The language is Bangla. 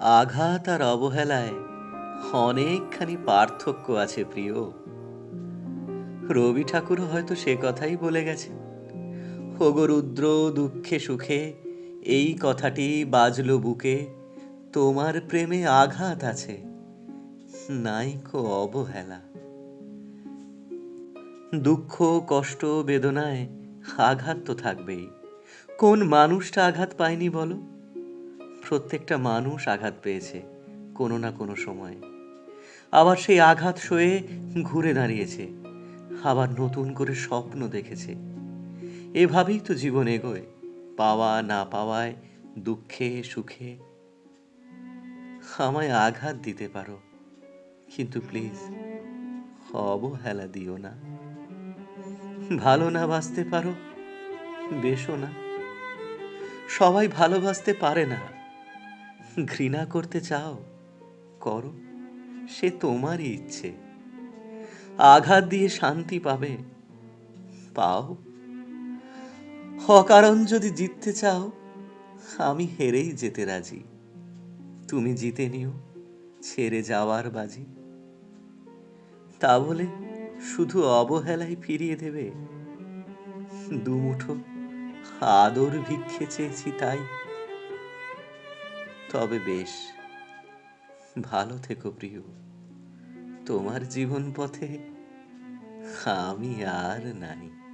আঘাত আর অবহেলায় অনেকখানি পার্থক্য আছে প্রিয়। রবি ঠাকুরও হয়তো সে কথাই বলে গেছে ওগো রুদ্র, দুঃখে সুখে, এই কথাটি বাজলো বুকে, তোমার প্রেমে আঘাত আছে নাইকো অবহেলা। দুঃখ, কষ্ট, বেদনায় আঘাত তো থাকবেই। কোন মানুষটা আঘাত পায়নি বলো? প্রত্যেকটা মানুষ আঘাত পেয়েছে কোনো না কোনো সময়। আবার সেই আঘাত সয়ে ঘুরে দাঁড়িয়েছে, আবার নতুন করে স্বপ্ন দেখেছে। এভাবেই তো জীবন এগোয়, পাওয়া না পাওয়ায়, দুঃখে, সুখে। আমায় আঘাত দিতে পারো, কিন্তু প্লিজ অবহেলা দিও না। ভালো না বাসতে পারো বেশো না। সবাই ভালোবাসতে পারে না। ঘৃণা করতে চাও, করো, সে তোমারই ইচ্ছে। আঘাত দিয়ে শান্তি পাবে, পাও। অকারণ যদি জিততে চাও, আমি হেরেই যেতে রাজি। তুমি জিতে নিও, ছেড়ে যাওয়ার বাজি। তা বলে শুধু অবহেলায় ফিরিয়ে দেবে? দুমুঠো আদর ভিক্ষে চেয়েছি তাই। তবে বেশ, ভালো থেকো প্রিয়। তোমার জীবন পথে আমি আর নাই।